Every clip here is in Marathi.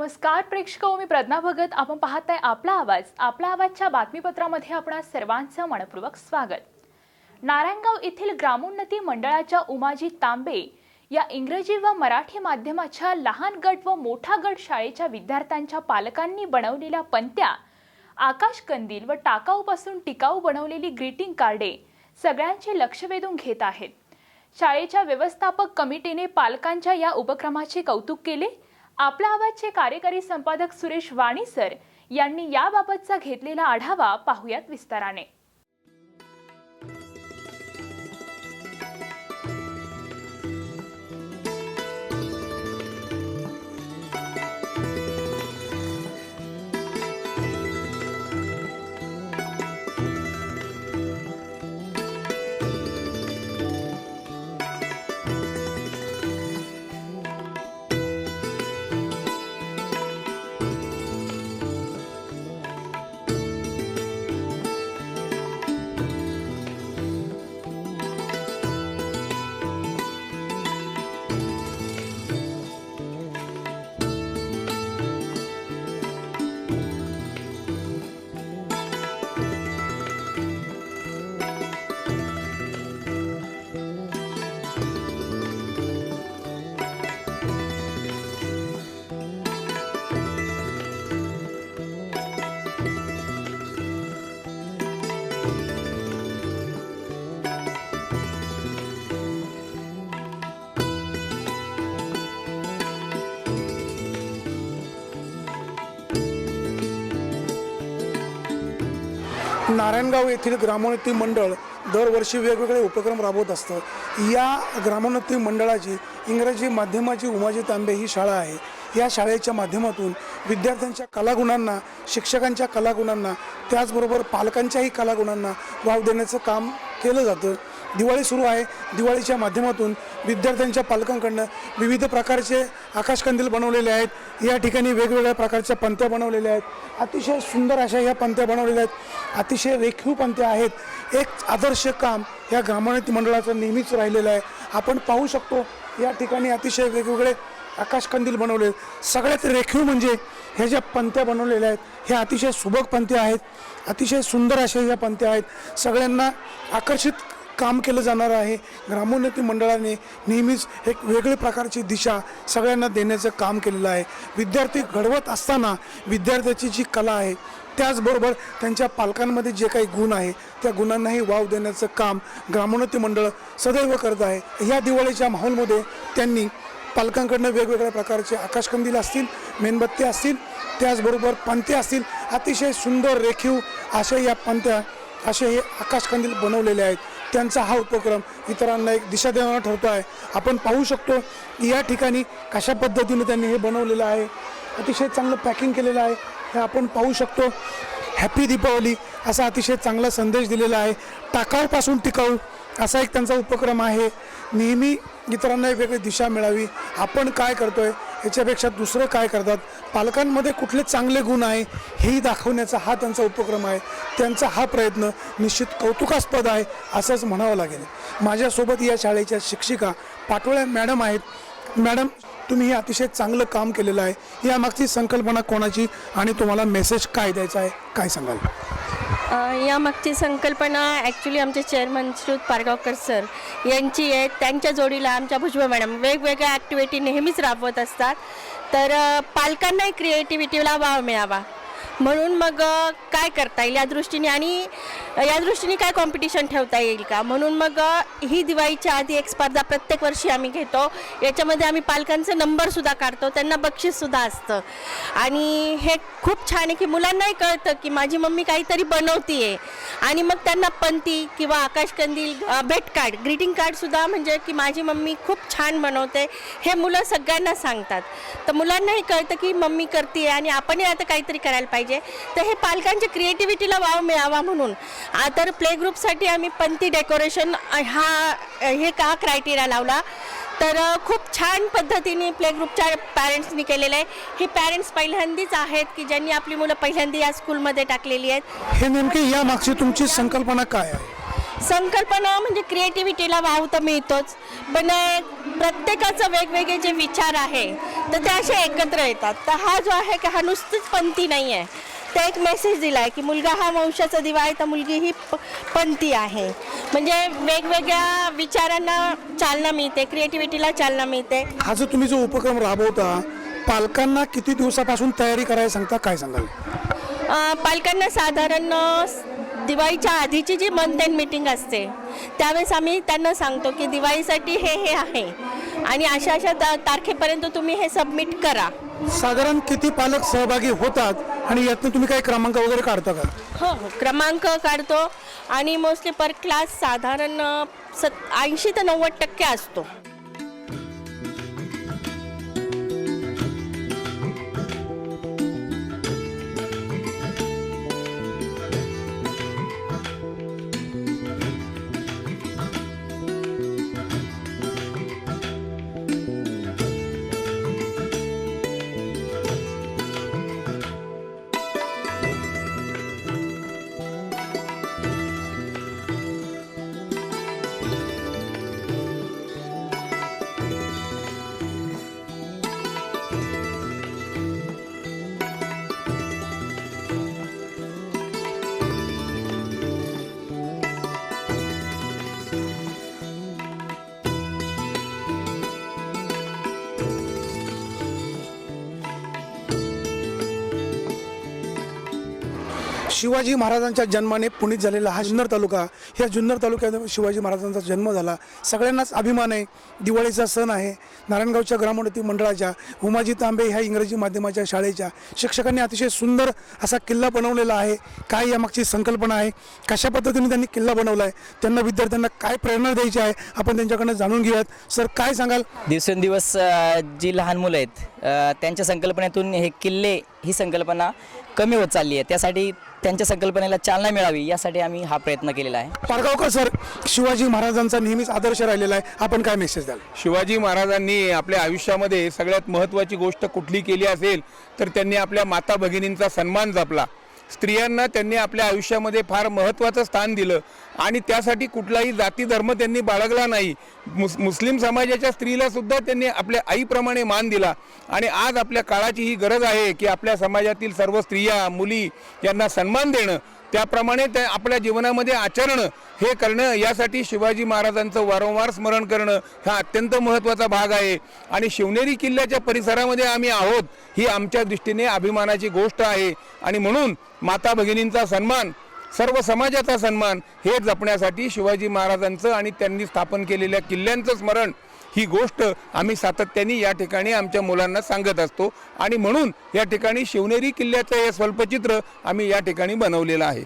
नमस्कार प्रेक्षक मी प्रज्ञा भगत. आपण पाहताय आपला आवाज. आपला आवाजच्या बातमीपत्रामध्ये आपणा सर्वांचं मनपूर्वक स्वागत. नारायणगाव येथील ग्रामोन्नती मंडळाच्या उमाजी तांबे या इंग्रजी व मराठी माध्यमाच्या लहान गट व मोठा गट शाळेच्या विद्यार्थ्यांच्या पालकांनी बनवलेल्या पंत्या आकाश कंदील व टाकाऊपासून टिकाऊ बनवलेली ग्रीटिंग कार्डे सगळ्यांचे लक्ष वेधून घेत आहेत. शाळेच्या व्यवस्थापक कमिटीने पालकांच्या या उपक्रमाचे कौतुक केले. आपला आवाजचे कार्यकारी संपादक सुरेश वाणी सर यांनी याबाबतचा घेतलेला आढावा पाहुयात विस्ताराने. नारायणगाव येथील ग्रामोन्नती मंडळ दरवर्षी वेगवेगळे उपक्रम राबवत असतं. या ग्रामोन्नती मंडळाची इंग्रजी माध्यमाची उमाजी तांबे ही शाळा आहे. या शाळेच्या माध्यमातून विद्यार्थ्यांच्या कलागुणांना शिक्षकांच्या कलागुणांना त्याचबरोबर पालकांच्याही कलागुणांना वाव देण्याचं काम केलं जातं. दिवाळी सुरू आहे. दिवाळीच्या माध्यमातून विद्यार्थ्यांच्या पालकांकडनं विविध प्रकारचे आकाशकंदील बनवलेले आहेत. या ठिकाणी वेगवेगळ्या प्रकारच्या पंत्या बनवलेल्या आहेत. अतिशय सुंदर अशा ह्या पंत्या बनवलेल्या आहेत. अतिशय रेखीव पंत्या आहेत. एक आदर्श काम या ग्रामोन्नती मंडळाचं नेहमीच राहिलेलं आहे. आपण पाहू शकतो या ठिकाणी अतिशय वेगवेगळे आकाशकंदील बनवले सगळ्यात रेखीव म्हणजे ह्या ज्या पंत्या बनवलेल्या आहेत ह्या अतिशय सुबक पंत्या आहेत. अतिशय सुंदर अशा ह्या पंत्या आहेत. सगळ्यांना आकर्षित काम केलं जाणार आहे. ग्रामोन्नती मंडळाने नेहमीच एक वेगळी प्रकारची दिशा सगळ्यांना देण्याचं काम केलेलं आहे. विद्यार्थी घडवत असताना विद्यार्थ्याची जी कला आहे त्याचबरोबर त्यांच्या पालकांमध्ये जे काही गुण आहे त्या गुणांनाही वाव देण्याचं काम ग्रामोन्नती मंडळ सदैव करत आहे. या दिवाळीच्या माहोलमध्ये त्यांनी पालकांकडनं वेगवेगळ्या प्रकारचे आकाशकंदील असतील मेणबत्ती असतील त्याचबरोबर पंत्या असतील अतिशय सुंदर रेखीव अशा या पंत्या असे हे आकाशकंदील बनवलेले आहेत. त्यांचा हा उपक्रम इतरांना एक दिशा देणारा ठरतो आहे. आपण पाहू शकतो की या ठिकाणी कशा पद्धतीने त्यांनी हे बनवलेलं आहे. अतिशय चांगलं पॅकिंग केलेलं आहे. हे आपण पाहू शकतो. हॅपी दीपावली असा अतिशय चांगला संदेश दिलेला आहे. टाकाऊपासून टिकाऊ असा एक त्यांचा उपक्रम आहे. नेहमी इतरांना एक वेगळी दिशा मिळावी. आपण काय करतो आहे याच्यापेक्षा दुसरं काय करतात? पालकांमध्ये कुठले चांगले गुण आहे हेही दाखवण्याचा हा त्यांचा उपक्रम आहे. त्यांचा हा प्रयत्न निश्चित कौतुकास्पद आहे असंच म्हणावं लागेल. माझ्यासोबत या शाळेच्या शिक्षिका पाटोळ्या मॅडम आहेत. मॅडम तुम्ही हे अतिशय चांगलं काम केलेलं आहे. यामागची संकल्पना कोणाची? आणि तुम्हाला मेसेज काय द्यायचा आहे? काय सांगाल? यामागची संकल्पना ॲक्च्युली आमचे चेअरमन श्रुत पारगावकर सर यांची आहे. त्यांच्या जोडीला आमच्या भुजबळ मॅडम वेगवेगळ्या ॲक्टिव्हिटी नेहमीच राबवत असतात. तर पालकांनाही क्रिएटिव्हिटीला वाव मिळावा. म्हणून मग काय करता येईल या दृष्टीने आणि या दृष्टीने काय कॉम्पिटिशन ठेवता येईल का? म्हणून मग ही दिवाळीच्या आधी एक स्पर्धा प्रत्येक वर्षी आम्ही घेतो. याच्यामध्ये आम्ही पालकांचे नंबरसुद्धा काढतो. त्यांना बक्षीससुद्धा असतं. आणि हे खूप छान आहे की मुलांनाही कळतं की माझी मम्मी काहीतरी बनवती आहे आणि मग त्यांना पंती किंवा आकाशकंदील भेट कार्ड ग्रीटिंग कार्डसुद्धा म्हणजे की माझी मम्मी खूप छान बनवते. हे मुलं सगळ्यांना सांगतात. तर मुलांनाही कळतं की मम्मी करते आणि आपणही आता काहीतरी करायला पाहिजे. तर हे पालकांच्या क्रिएटिव्हिटीला वाव मिळावा म्हणून. तर प्ले ग्रुपसाठी आम्ही पंती डेकोरेशन हा हे का क्रायटेरिया लावला? तर खूप छान पद्धतीने प्ले ग्रुपच्या पॅरेंट्सनी केलेलं आहे. हे पॅरेंट्स पहिल्यांदीच आहेत की ज्यांनी आपली मुलं पहिल्यांदा या स्कूलमध्ये टाकलेली आहेत. हे नेमके यामागची तुमची संकल्पना काय आहे? संकल्पना म्हणजे क्रिएटिव्हिटीला वाव तर मिळतोच. पण प्रत्येकाचं वेगवेगळे जे विचार आहे तर ते असे एकत्र येतात. तर हा जो आहे की हा नुसतीच पंथी नाही आहे ते एक मेसेज दिला आहे की मुलगा हा वंशाचा दिवा आहे तर मुलगी ही प पंथी आहे. म्हणजे वेगवेगळ्या विचारांना चालना मिळते क्रिएटिव्हिटीला चालना मिळते. हा जो तुम्ही जो उपक्रम राबवता पालकांना किती दिवसापासून तयारी करायला सांगता काय सांगाल? पालकांना साधारण दिवाळीच्या आधीची जी मंथ एंड मीटिंग असते त्यावेळेस आम्ही त्यांना सांगतो की दिवाळीसाठी हे हे आहे. आणि अशा अशा ता- तारखेपर्यंत तुम्ही हे सबमिट करा. साधारण किती पालक सहभागी होतात आणि यातनं तुम्ही काही क्रमांक वगैरे काढता का? हो हो. क्रमांक काढतो आणि मोस्टली पर क्लास साधारण सत ऐंशी ते नव्वद टक्के असतो. शिवाजी महाराजांच्या जन्माने पुणित झालेला हा जुन्नर तालुका या जुन्नर तालुक्यात शिवाजी महाराजांचा जन्म झाला. सगळ्यांनाच अभिमान आहे. दिवाळीचा सण आहे. नारायणगावच्या ग्रामोन्नती मंडळाच्या उमाजी तांबे ह्या इंग्रजी माध्यमाच्या शाळेच्या शिक्षकांनी अतिशय सुंदर असा किल्ला बनवलेला आहे. काय यामागची संकल्पना आहे? कशा पद्धतीने त्यांनी किल्ला बनवला आहे? त्यांना विद्यार्थ्यांना काय प्रेरणा द्यायची आहे? आपण त्यांच्याकडनं जाणून घेऊयात. सर काय सांगाल? दिवसेंदिवस जी लहान मुलं आहेत त्यांच्या संकल्पनेतून हे किल्ले ही संकल्पना कमी होत चालली आहे. त्यासाठी त्यांच्या संकल्पनेला चालना मिळावी यासाठी आम्ही हा प्रयत्न केलेला आहे. पारगावकर सर शिवाजी महाराजांचा नेहमीच आदर्श राहिलेला आहे. आपण काय मेसेज द्याल? शिवाजी महाराजांनी आपल्या आयुष्यामध्ये सगळ्यात महत्त्वाची गोष्ट कुठली केली असेल तर त्यांनी आपल्या माता भगिनींचा सन्मान जपला. स्त्रियांना त्यांनी आपल्या आयुष्यामध्ये फार महत्त्वाचं स्थान दिलं. आणि त्यासाठी कुठलाही जाती धर्म त्यांनी बाळगला नाही. मुस मुस्लिम समाजाच्या स्त्रीला सुद्धा त्यांनी आपल्या आईप्रमाणे मान दिला. आणि आज आपल्या काळाची ही गरज आहे की आपल्या समाजातील सर्व स्त्रिया मुली यांना सन्मान देणं. त्याप्रमाणे त्या आपल्या जीवनामध्ये आचरणं हे करणं यासाठी शिवाजी महाराजांचं वारंवार स्मरण करणं हा अत्यंत महत्त्वाचा भाग आहे. आणि शिवनेरी किल्ल्याच्या परिसरामध्ये आम्ही आहोत ही आमच्या दृष्टीने अभिमानाची गोष्ट आहे. आणि म्हणून माता भगिनींचा सन्मान सर्व समाजाचा सन्मान हे जपण्यासाठी शिवाजी महाराजांचं आणि त्यांनी स्थापन केलेल्या किल्ल्यांचं स्मरण ही गोष्ट आम्ही सातत्याने या ठिकाणी आमच्या मुलांना सांगत असतो. आणि म्हणून या ठिकाणी शिवनेरी किल्ल्याचं हे स्वल्पचित्र आम्ही या ठिकाणी बनवलेलं आहे.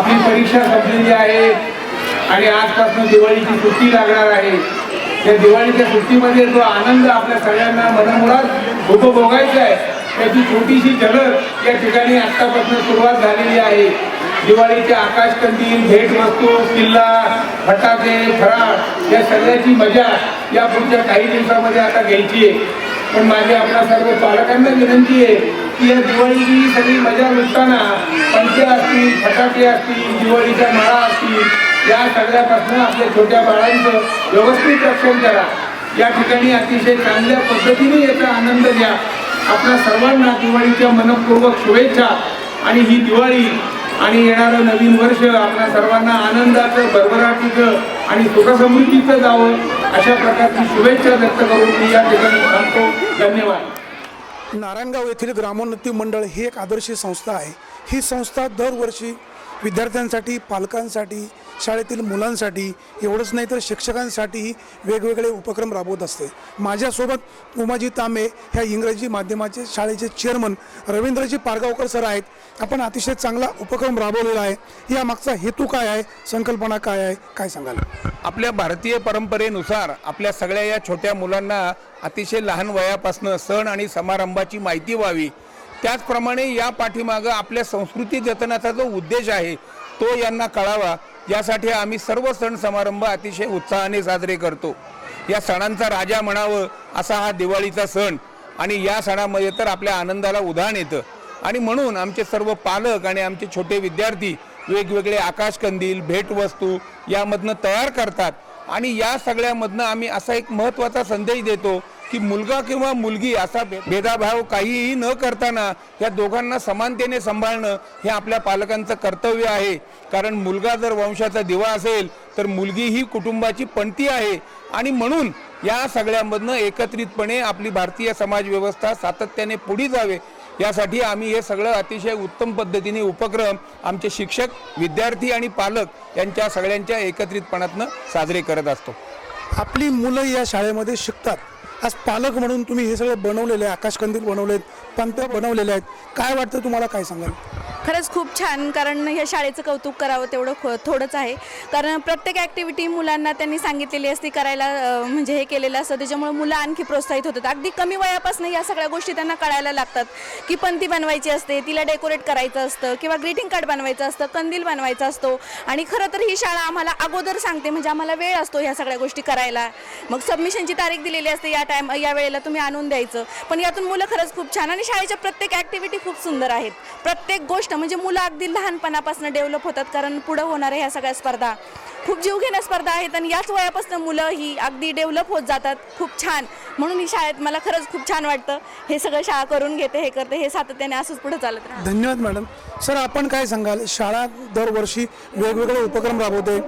आपली परीक्षा संपलेली आहे. आणि आजपासून दिवाळीची सुट्टी लागणार आहे. त्या दिवाळीच्या सुट्टीमध्ये जो आनंद आपल्या सगळ्यांना मनमुरात उपभोगायचा आहे त्याची छोटीशी झलक या ठिकाणी आत्तापासून सुरुवात झालेली आहे. दिवाळीचे आकाशकंदी भेट वस्तू किल्ला फटाके फराळ या सगळ्याची मजा या पुढच्या काही दिवसामध्ये आता घ्यायची आहे. पण माझी आपल्या सर्व पालकांना विनंती आहे की या दिवाळीची ही सगळी मजा लुटताना पंखे असतील फटाके असतील दिवाळीच्या माळा असतील या सगळ्यापासून आपल्या छोट्या बाळांचं व्यवस्थित रक्षण करा. या ठिकाणी अतिशय चांगल्या पद्धतीने याचा आनंद घ्या. आपल्या सर्वांना दिवाळीच्या मनपूर्वक शुभेच्छा आणि ही दिवाळी आणि येणारं नवीन वर्ष आपल्या सर्वांना आनंदाचं भरभराटीचं आणि सुखसमृद्धीचं जावं. अशा प्रकारची शुभेच्छा व्यक्त करून मी या ठिकाणी थांबतो. धन्यवाद. नारायणगाव येथील ग्रामोन्नती मंडळ ही एक आदर्श संस्था आहे. ही संस्था दरवर्षी विद्यार्थ्यांसाठी पालकांसाठी शाळेतील मुलांसाठी एवढंच नाही तर शिक्षकांसाठीही वेगवेगळे उपक्रम राबवत असते. माझ्यासोबत उमाजी तांबे ह्या इंग्रजी माध्यमाचे शाळेचे चेअरमन रवींद्रजी पारगावकर सर आहेत. आपण अतिशय चांगला उपक्रम राबवलेला आहे. या मागचा हेतू काय आहे? संकल्पना काय आहे? काय सांगाल? आपल्या भारतीय परंपरेनुसार आपल्या सगळ्या या छोट्या मुलांना अतिशय लहान वयापासनं सण आणि समारंभाची माहिती व्हावी. त्याचप्रमाणे या पाठीमागं आपल्या संस्कृती जतनाचा जो उद्देश आहे तो यांना कळावा. यासाठी आम्ही सर्व सण समारंभ अतिशय उत्साहाने साजरे करतो. या सणांचा राजा म्हणावं असा हा दिवाळीचा सण. आणि या सणामध्ये तर आपल्या आनंदाला उधाण येतं. आणि म्हणून आमचे सर्व पालक आणि आमचे छोटे विद्यार्थी वेगवेगळे आकाशकंदील भेटवस्तू यामधनं तयार करतात. आणि या सगळ्यामधनं आम्ही असा एक महत्त्वाचा संदेश देतो की मुलगा किंवा मुलगी असा भेदाभाव काहीही न करताना या दोघांना समानतेने सांभाळणं हे आपल्या पालकांचं कर्तव्य आहे. कारण मुलगा जर वंशाचा दिवा असेल तर मुलगी ही कुटुंबाची पणती आहे. आणि म्हणून या सगळ्यामधनं एकत्रितपणे आपली भारतीय समाज व्यवस्था सातत्याने पुढे जावे. यासाठी आम्ही हे सगळं अतिशय उत्तम पद्धतीने उपक्रम आमचे शिक्षक विद्यार्थी आणि पालक यांच्या सगळ्यांच्या एकत्रितपणातनं साजरे करत असतो. आपली मुलं या शाळेमध्ये शिकतात. आज पालक म्हणून तुम्ही हे सगळे बनवलेले आहे आकाशकंदील बनवलेत पंत्या बनवलेल्या आहेत. काय वाटतं तुम्हाला काय सांगाल? खरंच खूप छान कारण ह्या शाळेचं कौतुक करावं तेवढं खो थोडंच आहे. कारण प्रत्येक ॲक्टिव्हिटी मुलांना त्यांनी सांगितलेली असते करायला अं, म्हणजे हे केलेलं असतं. त्याच्यामुळे मुलं आणखी प्रोत्साहित होतात. अगदी कमी वयापासून या सगळ्या गोष्टी त्यांना कळायला लागतात. की पंती बनवायची असते तिला डेकोरेट करायचं असतं किंवा ग्रीटिंग कार्ड बनवायचं असतं कंदील बनवायचा असतो. आणि खरं तर ही शाळा आम्हाला अगोदर सांगते म्हणजे आम्हाला वेळ असतो ह्या सगळ्या गोष्टी करायला. मग सबमिशनची तारीख दिलेली असते या टाईम या वेळेला तुम्ही आणून द्यायचं. पण यातून मुलं खरंच खूप छान. आणि शाळेच्या प्रत्येक ॲक्टिव्हिटी खूप सुंदर आहेत. प्रत्येक गोष्ट म्हणजे मुलं अगदी लहानपणापासून डेव्हलप होतात कारण पुढं होणाऱ्या ह्या सगळ्या स्पर्धा खूप जीवघेण्या स्पर्धा आहेत. आणि याच वयापासून मुलं ही अगदी डेव्हलप होत जातात. खूप छान. म्हणून ही शाळेत मला खरंच खूप छान वाटतं. हे सगळं शाळा करून घेते हे करते हे सातत्याने असंच पुढे चालत राहतं. धन्यवाद मॅडम. सर आपण काय सांगाल? शाळा दरवर्षी वेगवेगळे उपक्रम राबवते.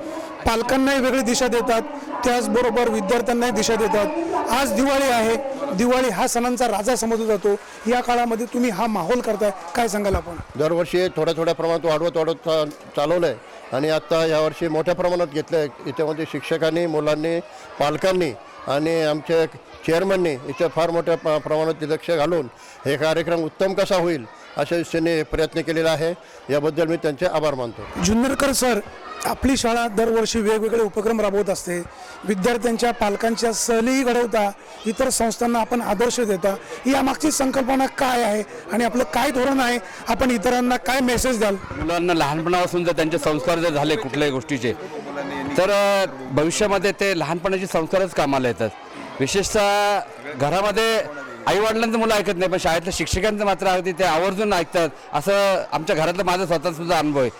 पालकांनाही वेगळी दिशा देतात. त्याचबरोबर विद्यार्थ्यांनाही दिशा देतात. आज दिवाळी आहे. दिवाळी हा सणांचा राजा समजला जातो. या काळामध्ये तुम्ही हा माहोल करताय. काय सांगाल आपण? दरवर्षी थोड्या थोड्या प्रमाणात वाढवत वाढवत चा चालवलं आहे आणि आत्ता यावर्षी मोठ्या प्रमाणात घेतलं आहे याच्यामध्ये शिक्षकांनी मुलांनी पालकांनी आणि आमच्या चेअरमननी याच्या फार मोठ्या प- प्रमाणात लक्ष घालून हे कार्यक्रम उत्तम कसा होईल अशा दृष्टीने प्रयत्न केलेला आहे. याबद्दल मी त्यांचे आभार मानतो. जुन्नरकर सर आपली शाळा दरवर्षी वेगवेगळे उपक्रम राबवत असते. विद्यार्थ्यांच्या पालकांच्या सहलीही घडवता इतर संस्थांना आपण आदर्श देता. या मागची संकल्पना काय आहे आणि आपलं काय धोरण आहे? आपण इतरांना काय मेसेज द्याल? मुलांना लहानपणापासून जर त्यांचे संस्कार जर झाले कुठल्याही गोष्टीचे तर भविष्यामध्ये ते लहानपणाचे संस्कारच कामाला येतात. विशेषतः घरामध्ये आईवडिलांचं मुलं ऐकत नाही पण शाळेतल्या शिक्षकांचं मात्र अगदी ते आवर्जून ऐकतात. असं आमच्या घरातलं माझा स्वतःसुद्धा अनुभव आहे.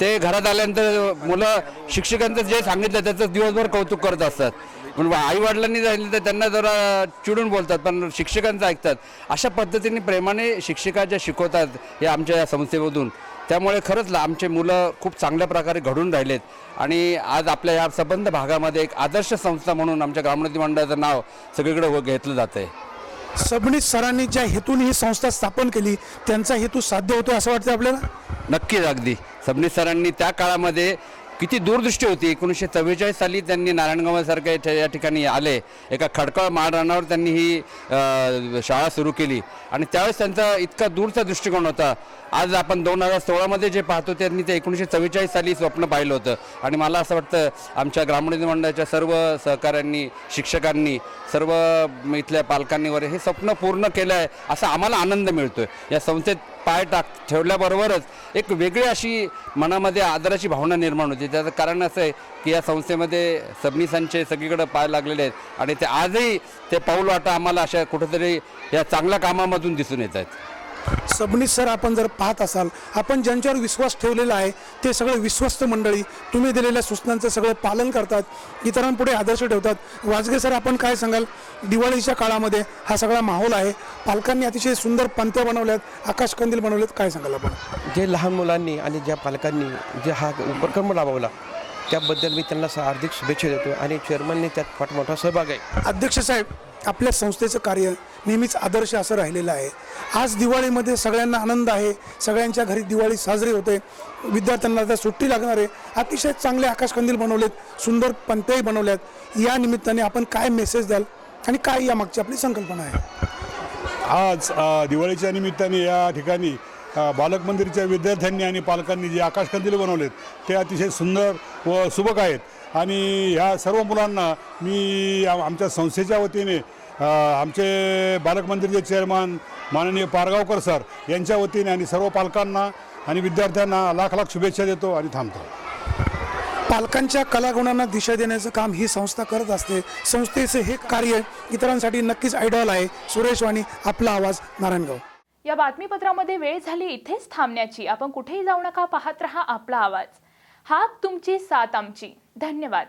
ते घरात आल्यानंतर मुलं शिक्षकांचं जे सांगितलं त्याचं दिवसभर कौतुक करत असतात. पण आई वडिलांनी सांगितलं तर त्यांना जरा चिडून बोलतात पण शिक्षकांचं ऐकतात. अशा पद्धतीने प्रेमाने शिक्षिका ज्या शिकवतात हे आमच्या या संस्थेमधून त्यामुळे खरंच आमचे मुलं खूप चांगल्या प्रकारे घडून राहिलेत. आणि आज आपल्या या संबंध भागामध्ये एक आदर्श संस्था म्हणून आमच्या ग्रामोन्नती मंडळाचं नाव सगळीकडे हो- घेतलं जातं आहे सबनीस सरांनी ज्या हेतून ही संस्था स्थापन केली त्यांचा हेतू साध्य होतो असं वाटतं आपल्याला? नक्कीच अगदी. सबनीस सरांनी त्या काळामध्ये किती दूरदृष्टी होती. एकोणीसशे चव्वेचाळीस साली त्यांनी नारायणगावासारख्या इथे या ठिकाणी आले. एका खडकाळ माळरानावर त्यांनी ही अ, शाळा सुरू केली. आणि त्यावेळेस त्यांचा इतका दूरचा दृष्टिकोन होता. आज आपण दोन हजार सोळामध्ये जे पाहतो ते मी ते एकोणीसशे चव्वेचाळीस साली स्वप्न पाहिलं होतं. आणि मला असं वाटतं आमच्या ग्रामोन्नती मंडळाच्या सर्व सहकाऱ्यांनी शिक्षकांनी सर्व इथल्या पालकांनी वगैरे हे स्वप्न पूर्ण केलं आहे असा आम्हाला आनंद मिळतो आहे या संस्थेत पाय टाक ठेवल्याबरोबरच एक वेगळी अशी मनामध्ये आदराची भावना निर्माण होते. त्याचं कारण असं आहे की या संस्थेमध्ये सबनिसांचे सगळीकडे पाय लागलेले आहेत. आणि ते आजही ते पाऊल वाटा आम्हाला अशा कुठंतरी या चांगल्या कामामधून दिसून येत आहेत. सबनीस सर आपण जर पाहत असाल आपण ज्यांच्यावर विश्वास ठेवलेला आहे ते सगळे विश्वस्त मंडळी. तुम्ही दिलेल्या सूचनांचं सगळं पालन करतात इतरांपुढे आदर्श ठेवतात. वाजगे सर आपण काय सांगाल? दिवाळीच्या काळामध्ये हा सगळा माहोल आहे. पालकांनी अतिशय सुंदर पंत्या बनवल्यात आकाशकंदील बनवलेत. काय सांगाल आपण? जे लहान मुलांनी आणि ज्या पालकांनी जे हा उपक्रम राबवला त्याबद्दल मी त्यांना हार्दिक शुभेच्छा देतो आणि चेअरमनने त्यात फार मोठा सहभाग आहे. अध्यक्ष साहेब आपल्या संस्थेचं कार्य नेहमीच आदर्श असं राहिलेलं आहे. आज दिवाळीमध्ये सगळ्यांना आनंद आहे. सगळ्यांच्या घरी दिवाळी साजरी होते. विद्यार्थ्यांना आता सुट्टी लागणार आहे. अतिशय चांगले आकाशकंदील बनवलेत. सुंदर पंत्याही बनवल्यात. या निमित्ताने आपण काय मेसेज द्याल आणि काय यामागची आपली संकल्पना आहे? आज दिवाळीच्या निमित्ताने या ठिकाणी बालक मंदिरच्या विद्यार्थ्यांनी आणि पालकांनी जे आकाशकंदील बनवलेत ते अतिशय सुंदर व सुबक आहेत. आणि ह्या सर्व मुलांना मी आमच्या संस्थेच्या वतीने आमचे बालक मंदिरचे चेअरमन माननीय पारगावकर सर यांच्या वतीने आणि सर्व पालकांना आणि विद्यार्थ्यांना लाख लाख शुभेच्छा देतो आणि थांबतो. पालकांच्या कलागुणांना दिशा देण्याचं काम ही संस्था करत असते. संस्थेचे हे कार्य इतरांसाठी नक्कीच आयडॉल आहे. सुरेश वाणी आपला आवाज नारायणगाव. या बातमीपत्रामध्ये वेळ झाली इथेच थांबण्याची. आपण कुठेही जाऊ नका पाहत रहा आपला आवाज. हा तुमची साथ आमची. धन्यवाद.